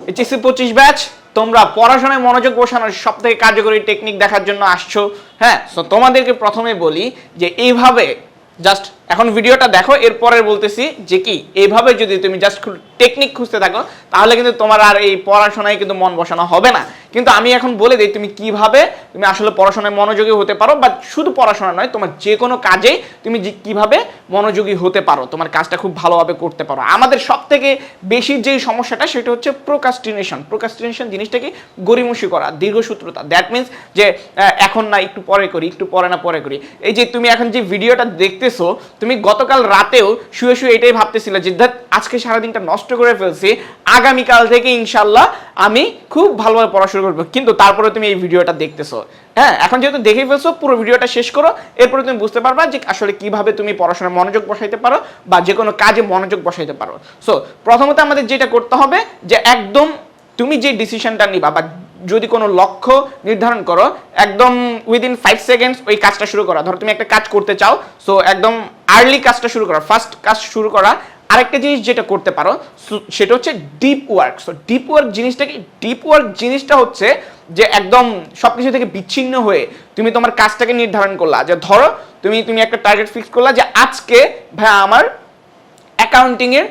HSC পঁচিশ batch তোমরা পড়াশোনায় মনোযোগ বসানোর সব থেকে কার্যকরী টেকনিক দেখার জন্য আসছো। হ্যাঁ সো তোমাদেরকে প্রথমে বলি যে এইভাবে জাস্ট এখন ভিডিওটা দেখো এরপরে বলতেছি যে কি, এইভাবে যদি তুমি জাস্ট টেকনিক খুঁজতে থাকো, তাহলে কিন্তু তোমার আর এই পড়াশোনায় কিন্তু মন বসানো হবে না। কিন্তু আমি এখন বলে দিই, তুমি কীভাবে, তুমি আসলে পড়াশোনায় মনোযোগী হতে পারো, বা শুধু পড়াশোনা নয়, তোমার যে কোনো কাজেই তুমি কীভাবে মনোযোগী হতে পারো, তোমার কাজটা খুব ভালোভাবে করতে পারো। আমাদের সব থেকে বেশি যেই সমস্যাটা, সেটা হচ্ছে প্রোকাস্টিনেশন প্রোকাস্টিনেশন জিনিসটাকে গরিমসি করা, দীর্ঘসূত্রতা। দ্যাট মিন্স যে এখন না, একটু পরে করি, একটু পরে না, পরে করি। এই যে তুমি এখন যে ভিডিওটা দেখতেছো, তুমি গতকাল রাতেও শুয়ে শুয়ে এটাই ভাবতেছিলে যে আজকে সারাদিনটা নষ্ট করে ফেলছি। আগামীকাল থেকে ইনশাল্লাহ আমি খুব ভালোভাবে পড়াশোনা করব। কিন্তু তারপরে তুমি এই ভিডিওটা দেখতেছো। হ্যাঁ এখন যেহেতু দেখে ফেলছো, পুরো ভিডিওটা শেষ করো। এরপরে তুমি বুঝতে পারবা যে আসলে কীভাবে তুমি পড়াশোনায় মনোযোগ বসাইতে পারো বা যে কোনো কাজে মনোযোগ বসাইতে পারো। সো প্রথমত আমাদের যেটা করতে হবে যে একদম তুমি যে ডিসিশনটা নিবা বা যদি কোনো লক্ষ্য নির্ধারণ করো, একদম উইদিন ফাইভ সেকেন্ডস ওই কাজটা শুরু করা। ধরো তুমি একটা কাজ করতে চাও সো একদম আর্লি কাজটা শুরু করা। ফার্স্ট কাজ শুরু করা আরেকটা জিনিস যেটা করতে পারো সেটা হচ্ছে deep work so deep work জিনিসটা কি? ডিপ ওয়ার্ক জিনিসটা হচ্ছে যে একদম সবকিছু থেকে বিচ্ছিন্ন হয়ে তুমি তোমার কাজটাকে নির্ধারণ করলা। যে ধরো, তুমি তুমি একটা টার্গেট ফিক্স করলা যে আজকে ভাই আমার অ্যাকাউন্টিং এর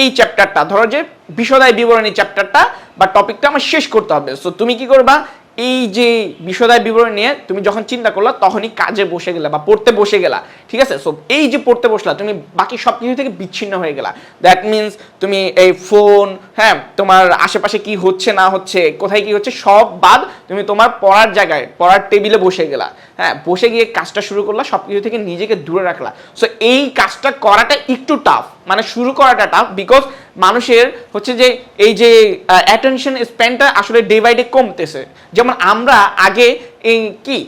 এই চ্যাপ্টারটা ধরো যে বিশদায় বিবরণী চ্যাপ্টারটা বা টপিকটা আমার শেষ করতে হবে। সো তুমি কি করবা? এই যে বিশদায় বিবরণী নিয়ে তুমি যখন চিন্তা করলা, তখনই কাজে বসে গেলা বা পড়তে বসে গেলা, ঠিক আছে? সো এই যে পড়তে বসলা, তুমি বাকি সব কিছু থেকে বিচ্ছিন্ন হয়ে গেলা। দ্যাট মিন্স তুমি এই ফোন হ্যাঁ তোমার আশেপাশে কি হচ্ছে, না হচ্ছে, কোথায় কি হচ্ছে, সব বাদ তুমি তোমার পড়ার জায়গায়, পড়ার টেবিলে বসে গেলা। হ্যাঁ বসে গিয়ে কাজটা শুরু করলা সব কিছু থেকে নিজেকে দূরে রাখলা। সো এই কাজটা করাটা একটু টাফ মানে শুরু করাটা টাফ বিকজ মানুষের হচ্ছে যে এই যে অ্যাটেনশন স্প্যানটা আসলে ডে বাই ডে কমতেছে। যেমন আমরা আগে এই কি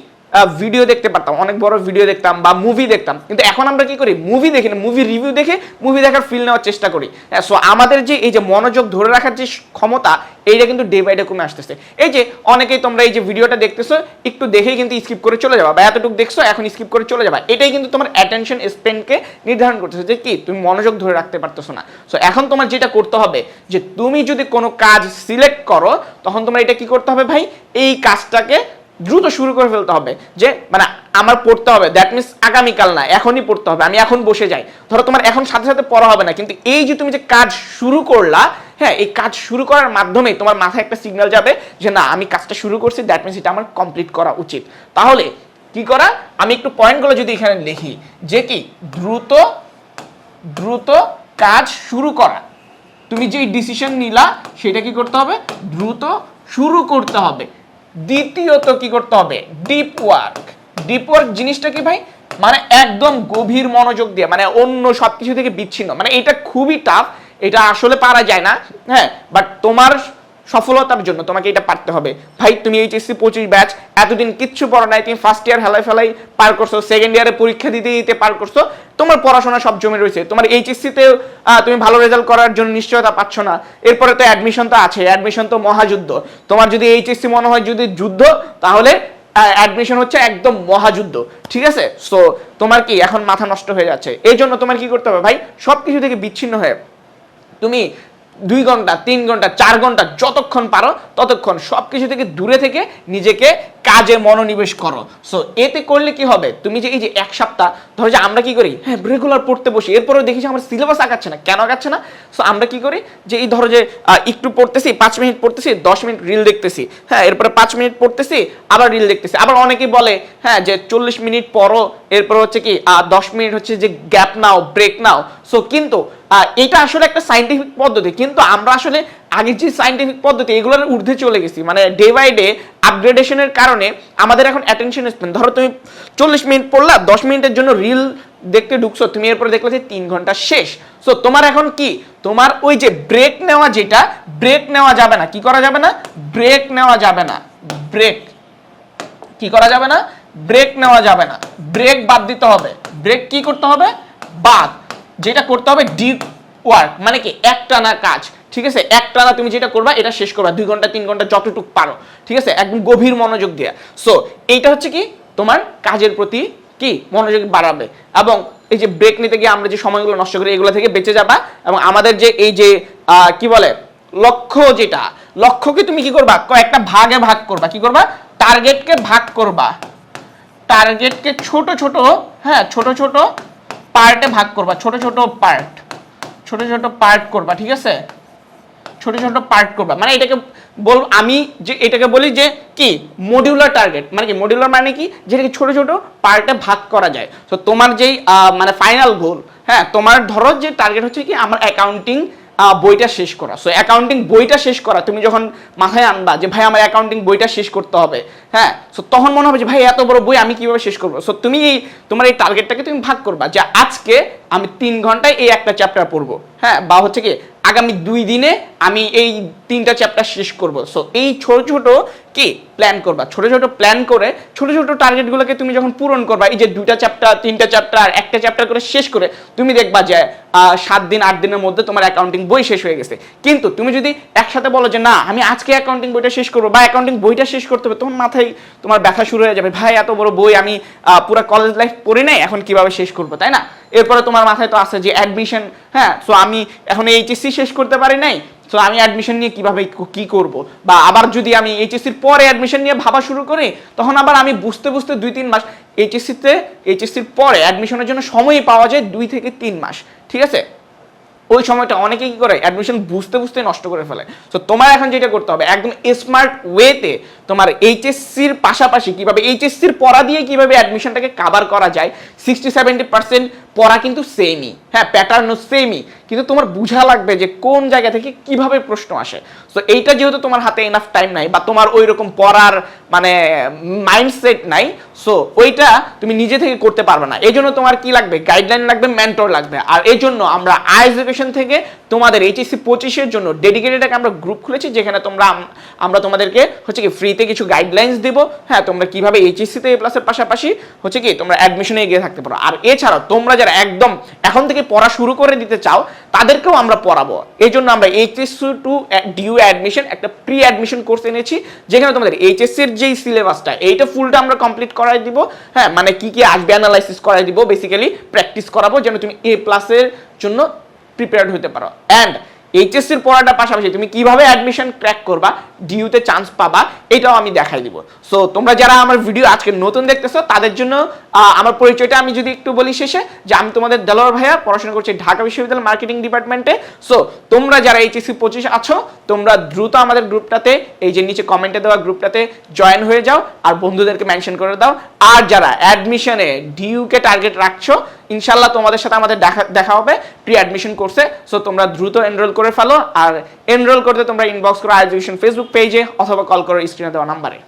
ভিডিও দেখতে পারতাম, অনেক বড় ভিডিও দেখতাম বা মুভি দেখতাম। কিন্তু এখন আমরা কি করি? মুভি দেখি না মুভি রিভিউ দেখে মুভি দেখার ফিল নেওয়ার চেষ্টা করি। সো আমাদের যে এই যে মনোযোগ ধরে রাখার যে ক্ষমতা, এইটা কিন্তু ডে বাই ডে কমে আসতেছে। এই যে অনেকেই তোমরা এই যে ভিডিওটা দেখতেছো, একটু দেখেই কিন্তু স্কিপ করে চলে যাবা বা এতটুকু দেখছ, এখন স্কিপ করে চলে যাবা। এটাই কিন্তু তোমার অ্যাটেনশন স্পেন্ডকে নির্ধারণ করতেছে যে কি, তুমি মনোযোগ ধরে রাখতে পারতেছো না। সো এখন তোমার যেটা করতে হবে, যে তুমি যদি কোনো কাজ সিলেক্ট করো, তখন তোমার এটা কি করতে হবে ভাই? এই কাজটাকে দ্রুত শুরু করে ফেলতে হবে যে মানে আমার পড়তে হবে দ্যাট মিনস আগামীকাল না, এখনই পড়তে হবে, আমি এখন বসে যাই। ধরো তোমার এখন সাথে সাথে পড়া হবে না, কিন্তু এই যে তুমি যে কাজ শুরু করলা হ্যাঁ এই কাজ শুরু করার মাধ্যমে তোমার মাথায় একটা সিগন্যাল যাবে যে, না, আমি কাজটা শুরু করছি দ্যাট মিনস এটা আমার কমপ্লিট করা উচিত। তাহলে কি করা? আমি একটু পয়েন্টগুলো যদি এখানে লিখি, যে কি? দ্রুত দ্রুত কাজ শুরু করা। তুমি যেই ডিসিশন নিলা, সেটা কি করতে হবে? দ্রুত শুরু করতে হবে। দ্বিতীয়ত কি করতে হবে? ডিপ ওয়ার্ক ডিপ ওয়ার্ক জিনিসটা কি ভাই? মানে একদম গভীর মনোযোগ দিয়ে মানে অন্য সবকিছু থেকে বিচ্ছিন্ন। মানে এটা খুবই টাফ এটা আসলে পারা যায় না হ্যাঁ? বাট তোমার সফলতার জন্য তোমাকে এটা পারতে হবে। ভাই, তুমি এইচএসসি পঁচিশ ব্যাচ এতদিন কিচ্ছু পড়ো নাই, তুমি ফার্স্ট ইয়ার হেলাই ফেলাই পার করছ সেকেন্ড ইয়ারে পরীক্ষা দিতে দিতে পার করছ, তোমার পড়াশোনা সব জমে রয়েছে। তোমার এইচএসসিতে তুমি ভালো রেজাল্ট করার জন্য নিশ্চয়তা পাচ্ছ না। এরপরে তো অ্যাডমিশন তো আছে অ্যাডমিশন তো মহাযুদ্ধ। তোমার যদি এইচএসসি মনে হয় যদি যুদ্ধ, তাহলে অ্যাডমিশন হচ্ছে একদম মহাযুদ্ধ, ঠিক আছে? সো তোমার কি এখন মাথা নষ্ট হয়ে যাচ্ছে? এই জন্য তোমার কি করতে হবে ভাই? সব কিছু থেকে বিচ্ছিন্ন হয়ে, তুমি দুই ঘণ্টা, তিন ঘণ্টা, চার ঘণ্টা যতক্ষণ পারো ততক্ষণ সব কিছু থেকে দূরে থেকে নিজেকে কাজে মনোনিবেশ করো। সো এতে করলে কি হবে? তুমি যে এই যে এক সপ্তাহ, ধরো যে আমরা কি করি? হ্যাঁ রেগুলার পড়তে বসি। এরপরেও দেখি যে আমার সিলেবাস আগাচ্ছে না। কেন আগাচ্ছে না? সো আমরা কি করি? যে এই ধরো যে একটু পড়তেছি, পাঁচ মিনিট পড়তেছি, দশ মিনিট রিল দেখতেছি। হ্যাঁ এরপরে পাঁচ মিনিট পড়তেছি, আবার রিল দেখতেছি। আবার অনেকেই বলে হ্যাঁ যে চল্লিশ মিনিট পরও এরপর হচ্ছে কি দশ মিনিট হচ্ছে যে গ্যাপ নাও ব্রেক নাও। সো কিন্তু এটা আসলে একটা সাইন্টিফিক পদ্ধতি। কিন্তু আমরা আসলে আগের যে সাইন্টিফিক পদ্ধতি, এগুলোর ঊর্ধ্বে চলে গেছি। মানে ডে বাই ডে আপগ্রেডেশনের কারণে আমাদের এখন অ্যাটেনশন স্পেন ধরো তুমি চল্লিশ মিনিট পড়লা, দশ মিনিটের জন্য রিল দেখতে ঢুকছো, তুমি এরপরে দেখলে যে তিন ঘণ্টা শেষ। সো তোমার এখন কি? তোমার ওই যে ব্রেক নেওয়া যেটা ব্রেক নেওয়া যাবে না। কি করা যাবে না? ব্রেক নেওয়া যাবে না। ব্রেক কি করা যাবে না? ব্রেক নেওয়া যাবে না। ব্রেক বাদ দিতে হবে। ব্রেক কি করতে হবে? বাদ। যেটা করতে হবে ডিপ ওয়ার্ক মানে কি? একটানা কাজ। ঠিক আছে? একটানা তুমি যেটা করবা, এটা শেষ করবা। দুই ঘণ্টা, তিন ঘণ্টা যতটুকু পারো। ঠিক আছে? একদম গভীর মনোযোগ দেওয়া সো এইটা হচ্ছে কি? তোমার কাজের প্রতি কি? মনোযোগ বাড়াবে। এবং এই যে ব্রেক নিতে গিয়ে আমরা যে সময়গুলো নষ্ট করি, এগুলো থেকে বেঁচে যাবা। এবং আমাদের যে এই যে কি বলে? লক্ষ্য যেটা, লক্ষ্যকে তুমি কি করবা? কয়েকটা ভাগে ভাগ করবা। কি করবা? টার্গেটকে ভাগ করবা। টার্গেটকে ছোট ছোট হ্যাঁ ছোট ছোট পার্টে ভাগ করবা। ছোট ছোট পার্ট ছোট ছোট পার্ট করবা। ঠিক আছে? ছোট ছোট পার্ট করবা। মানে এটাকে বল, আমি যে, এটাকে বলি যে কি? মডিউলার টার্গেট মানে কি? মডিউলার মানে কি? যেটাকে ছোট ছোট পার্টে ভাগ করা যায়। তো তোমার যেই মানে ফাইনাল গোল হ্যাঁ তোমার ধরো যে টার্গেট হচ্ছে কি? আমার অ্যাকাউন্টিং বইটা শেষ করা। সো অ্যাকাউন্টিং বইটা শেষ করা। তুমি যখন মাথায় আনবা যে, ভাই, আমার অ্যাকাউন্টিং বইটা শেষ করতে হবে। হ্যাঁ সো তখন মনে হবে যে, ভাই, এত বড় বই আমি কীভাবে শেষ করব? সো তুমি এই, তোমার এই টার্গেটটাকে তুমি ভাগ করবা যে, আজকে আমি তিন ঘন্টায় এই একটা চ্যাপ্টার পড়ব। হ্যাঁ বা হচ্ছে কি আগামী দুই দিনে আমি এই তিনটা চ্যাপ্টার শেষ করব। সো এই ছোট ছোট কি? প্ল্যান করবা। ছোট ছোট প্ল্যান করে ছোট ছোট টার্গেটগুলোকে তুমি যখন পূরণ করবা, এই যে দুইটা চ্যাপ্টার তিনটা চ্যাপ্টার একটা চ্যাপ্টার করে শেষ করে, তুমি দেখবা যে সাত দিন, আট দিনের মধ্যে তোমার অ্যাকাউন্টিং বই শেষ হয়ে গেছে। কিন্তু তুমি যদি একসাথে বলো যে, না, আমি আজকে অ্যাকাউন্টিং বইটা শেষ করব বা অ্যাকাউন্টিং বইটা শেষ করতে হবে তখন মাথায়, তোমার ব্যথা শুরু হয়ে যাবে। ভাই, এত বড় বই আমি পুরো কলেজ লাইফ পড়ি নাই, এখন কীভাবে শেষ করব? তাই না? এরপরে তোমার মাথায় তো আছে যে অ্যাডমিশন হ্যাঁ সো আমি এখন এইচএসসি শেষ করতে পারি নাই সো আমি অ্যাডমিশন নিয়ে কীভাবে কি করব? বা আবার যদি আমি এইচএসসির পরে অ্যাডমিশন নিয়ে ভাবা শুরু করি, তখন আবার আমি বুঝতে বুঝতে দুই তিন মাস এইচএসসিতে এইচএসসির পরে অ্যাডমিশনের জন্য সময়ই পাওয়া যায় দুই থেকে তিন মাস, ঠিক আছে? ওই সময়টা অনেকে কি করে অ্যাডমিশন বুঝতে বুঝতে নষ্ট করে ফেলে। তো তোমার এখন যেটা করতে হবে, একদম স্মার্ট ওয়েতে তোমার এইচএসসির পাশাপাশি কীভাবে এইচএসসির পড়া দিয়ে কীভাবে অ্যাডমিশনটাকে কাভার করা যায় সিক্সটি সেভেন্টি পার্সেন্ট পড়া কিন্তু সেমই হ্যাঁ প্যাটার্নও সেমই কিন্তু তোমার বোঝা লাগবে যে কোন জায়গা থেকে কীভাবে প্রশ্ন আসে। তো এইটা যেহেতু তোমার হাতে এনাফ টাইম নাই বা তোমার ওই রকম পড়ার মানে মাইন্ডসেট নাই সো ওইটা তুমি নিজে থেকে করতে পারবে না। এই জন্য তোমার কি লাগবে? গাইডলাইন লাগবে মেন্টর লাগবে। আর এই জন্য আমরা আই এডুকেশন থেকে তোমাদের এইচএসসি পঁচিশের জন্য ডেডিকেটেড একটা আমরা গ্রুপ খুলেছি, যেখানে তোমরা আমরা তোমাদেরকে হচ্ছে কি ফ্রিতে কিছু গাইডলাইন্স দিব। হ্যাঁ তোমরা কীভাবে এইচএসসিতে এ প্লাসের পাশাপাশি হচ্ছে কি তোমরা অ্যাডমিশনে এগিয়ে থাকতে পারো। আর এছাড়াও তোমরা যারা একদম এখন থেকে পড়া শুরু করে দিতে চাও, তাদেরকেও আমরা পড়াবো। এই জন্য আমরা এইচএসসি টু ডিউ অ্যাডমিশন একটা প্রি অ্যাডমিশন কোর্স এনেছি, যেখানে তোমাদের এইচএসসির যেই সিলেবাসটা এইটা ফুলটা আমরা কমপ্লিট করাই দিব হ্যাঁ মানে কি কি আসবে অ্যানালাইসিস করাই দিব বেসিক্যালি প্র্যাকটিস করাবো যেন তুমি এ প্লাসের জন্য প্রিপেয়ার্ড হতে পারো। অ্যান্ড এইচএসসির পড়াটা পাশাপাশি তুমি কীভাবে অ্যাডমিশন ক্র্যাক করবা ডিউতে চান্স পাবা, এটাও আমি দেখাই দিব। সো তোমরা যারা আমার ভিডিও আজকে নতুন দেখতেছো, তাদের জন্য আমার পরিচয়টা আমি যদি একটু বলি শেষে, যে আমি তোমাদের দেলোয়ার ভাইয়া, পড়াশোনা করছি ঢাকা বিশ্ববিদ্যালয় মার্কেটিং ডিপার্টমেন্টে সো তোমরা যারা এইচএসসি পঁচিশ আছো, তোমরা দ্রুত আমাদের গ্রুপটাতে এই যে নিচে কমেন্টে দেওয়া গ্রুপটাতে জয়েন হয়ে যাও, আর বন্ধুদেরকে মেনশন করে দাও। আর যারা অ্যাডমিশনে ডিউকে টার্গেট রাখছো ইনশাল্লাহ তোমাদের সাথে আমাদের দেখা দেখা হবে প্রি অ্যাডমিশন কোর্সে সো তোমরা দ্রুত এনরোল করে ফেলো, আর এনরোল করতে তোমরা ইনবক্স করো এডুকেশন ফেসবুক পেজে অথবা কল করো স্ক্রিনে দেওয়া নাম্বারে।